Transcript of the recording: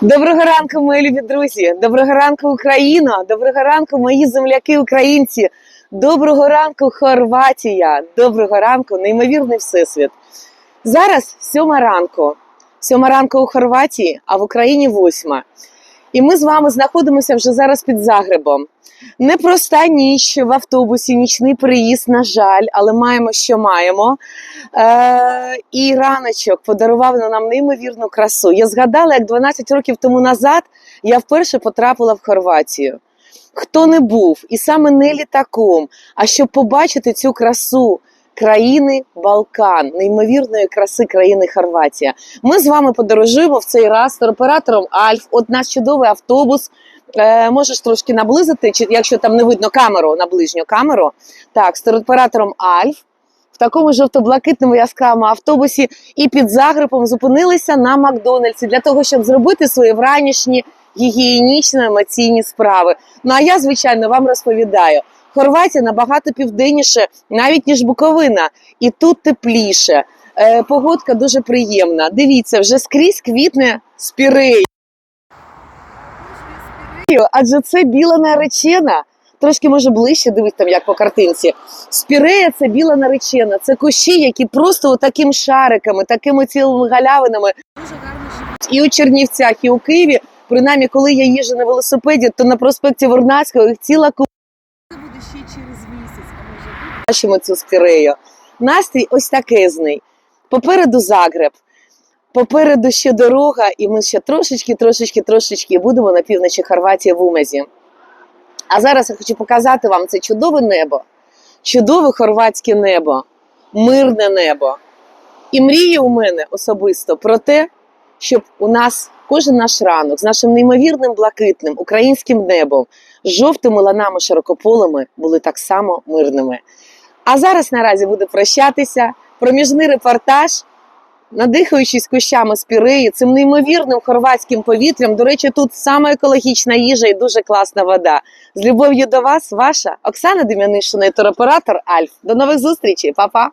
Доброго ранку, мої любі друзі! Доброго ранку, Україна! Доброго ранку, мої земляки українці! Доброго ранку, Хорватія! Доброго ранку, неймовірний всесвіт! Зараз сьома ранку. Сьома ранку у Хорватії, а в Україні восьма. І ми з вами знаходимося вже зараз під Загребом. Непроста ніч в автобусі, нічний приїзд, на жаль, але маємо, що маємо. Е, і раночок подарував нам неймовірну красу. Я згадала, як 12 років тому назад я вперше потрапила в Хорватію. Хто не був, і саме не літаком, а щоб побачити цю красу країни Балкан, неймовірної краси країни Хорватія. Ми з вами подорожуємо в цей раз туроператором Альф. От наш чудовий автобус. Е, можеш трошки наблизити, чи якщо там не видно камеру на ближню камеру. Так, з туроператором Альф в такому жовто-блакитному яскравому автобусі і під Загребом зупинилися на Макдональдсі для того, щоб зробити свої вранішні гігієнічно емоційні справи. Ну а я, звичайно, вам розповідаю. Хорватія набагато південніше, навіть ніж Буковина, і тут тепліше. Е, погодка дуже приємна. Дивіться, вже скрізь квітне спірей. Адже це біла наречена. Трошки може ближче дивись там, як по картинці. Спірея це біла наречена. Це кущі, які просто таким шариками, такими цілими галявинами. І у Чернівцях, і у Києві. Принаймні, коли я їжджу на велосипеді, то на проспекті Вернадського їх ціла купа. Це буде ще через місяць, а може бачимо цю спірею. Настрій ось такезний. Попереду Загреб, попереду ще дорога, і ми ще трошечки, трошечки, трошечки будемо на півночі Хорватії в Умезі. А зараз я хочу показати вам це чудове небо, чудове хорватське небо, мирне небо. І мріє у мене особисто про те, щоб у нас кожен наш ранок з нашим неймовірним блакитним українським небом, жовтими ланами широкополими були так само мирними. А зараз наразі буду прощатися. Проміжний репортаж, надихаючись кущами спіреї, цим неймовірним хорватським повітрям. До речі, тут саме екологічна їжа і дуже класна вода. З любов'ю до вас, ваша Оксана Дем'янишина і туроператор Альф. До нових зустрічей, Па-па!